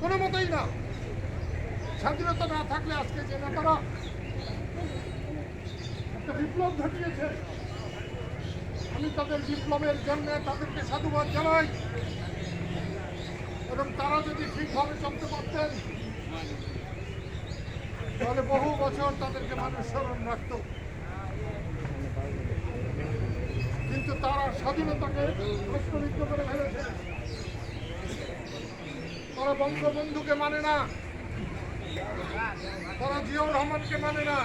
কোনো মতেই না। স্বাধীনতা না থাকলে আজকে যে নেতারা একটা বিপ্লব ঘটিয়েছে, আমি তাদের বিপ্লবের জন্য তাদেরকে সাধুবাদ জানাই। এবং তারা যদি ঠিকভাবে চলতে পারতেন, তাহলে বহু বছর তাদেরকে মানুষ স্মরণ রাখত। কিন্তু তারা স্বাধীনতাকে প্রশ্নবিদ্ধ করে ফেলেছে। তারা বঙ্গবন্ধুকে মানে না। তারা জিয়াউর রহমানকে মানে না।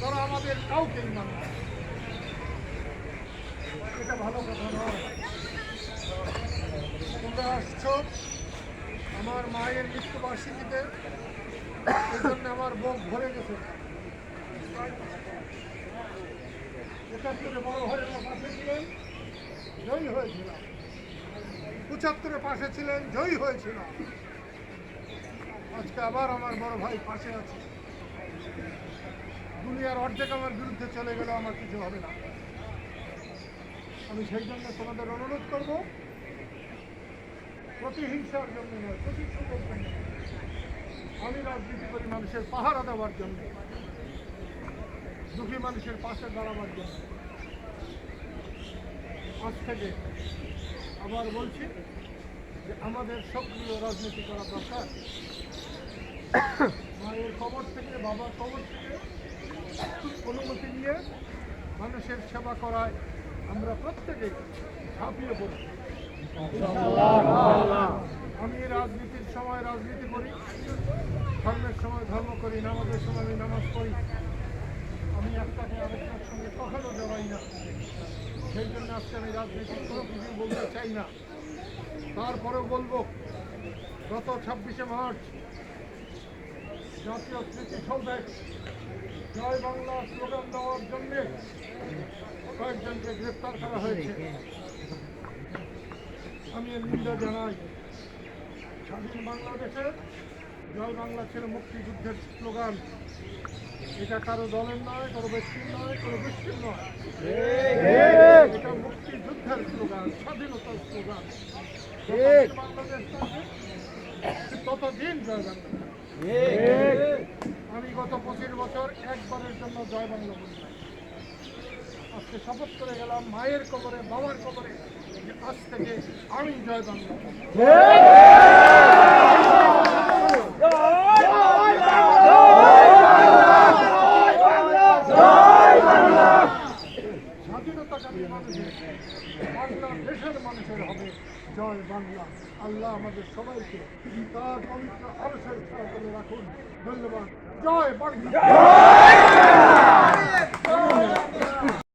তারা আমাদের কাউকেই মানে না। এটা ভালো কথা নয়। তোমরা আসছো আমার মায়ের মৃত্যুবার্ষিকীতে। এই জন্য আমার বুক ভরে গেছে। একাত্তরে বড় হয়ে আমার ছিলেন জয়ী হয়েছিলাম। পঁচাত্তরে পাশে ছিলেন, জয়ী হয়েছিলাম আজকে আবার আমার বড় ভাই পাশে আছে। দুনিয়ার অর্ধেক আমার বিরুদ্ধে চলে গেলে, আমার কিছু হবে না। আমি সেই জন্য তোমাদের অনুরোধ করব, প্রতিহিংসার জন্য নয় প্রতিশোধের জন্য। নয়। আমি রাজনীতি করি মানুষের পাহারা দেওয়ার জন্য, দুঃখী মানুষের পাশে দাঁড়াবার জন্য। আজ থেকে আবার বলছি যে আমাদের সক্রিয় রাজনীতি করা দরকার। মায়ের খবর থেকে, বাবার খবর থেকে অনুমতি নিয়ে মানুষের সেবা করায় আমরা প্রত্যেকে ঝাঁপিয়ে পড়ি। আমি রাজনীতির সময় রাজনীতি করি, ধর্মের সময় ধর্ম করি, নামাজের সময় আমি নামাজ পড়ি। আমি একটাকে আরেকটার সঙ্গে কখনো জড়াই না। সেই জন্য আজকে আমি রাজনীতির কোনো কিছু বলতে চাই না। তারপরেও বলব, গত ছাব্বিশে মার্চ জাতীয় স্মৃতিসৌধে জয় বাংলা স্লোগান দেওয়ার জন্যে কয়েকজনকে গ্রেপ্তার করা হয়েছে। আমি এর নিন্দা জানাই স্বাধীন বাংলাদেশে জয় বাংলা ছিল মুক্তিযুদ্ধের স্লোগান। এটা কারও দলের নয় কারও ব্যক্তির নয় কারও গোষ্ঠীর নয়। এটা মুক্তিযুদ্ধের স্লোগান স্বাধীনতার স্লোগান। বাংলাদেশ ততদিন জয় বাংলা আমি গত পঁচিশ বছর একবারের জন্য জয় বাংলা বলি আজকে শপথ করে গেলাম মায়ের কবরে বাবার কবরে যে আজ থেকে আমি জয় বাংলা স্বাধীনতাকামী মানুষের হবে জয় বাংলা। আল্লাহ আমাদের সবাইকে তার পবিত্র, আরশের ছাড়া করে রাখুন। ধন্যবাদ। জয় বাংলা।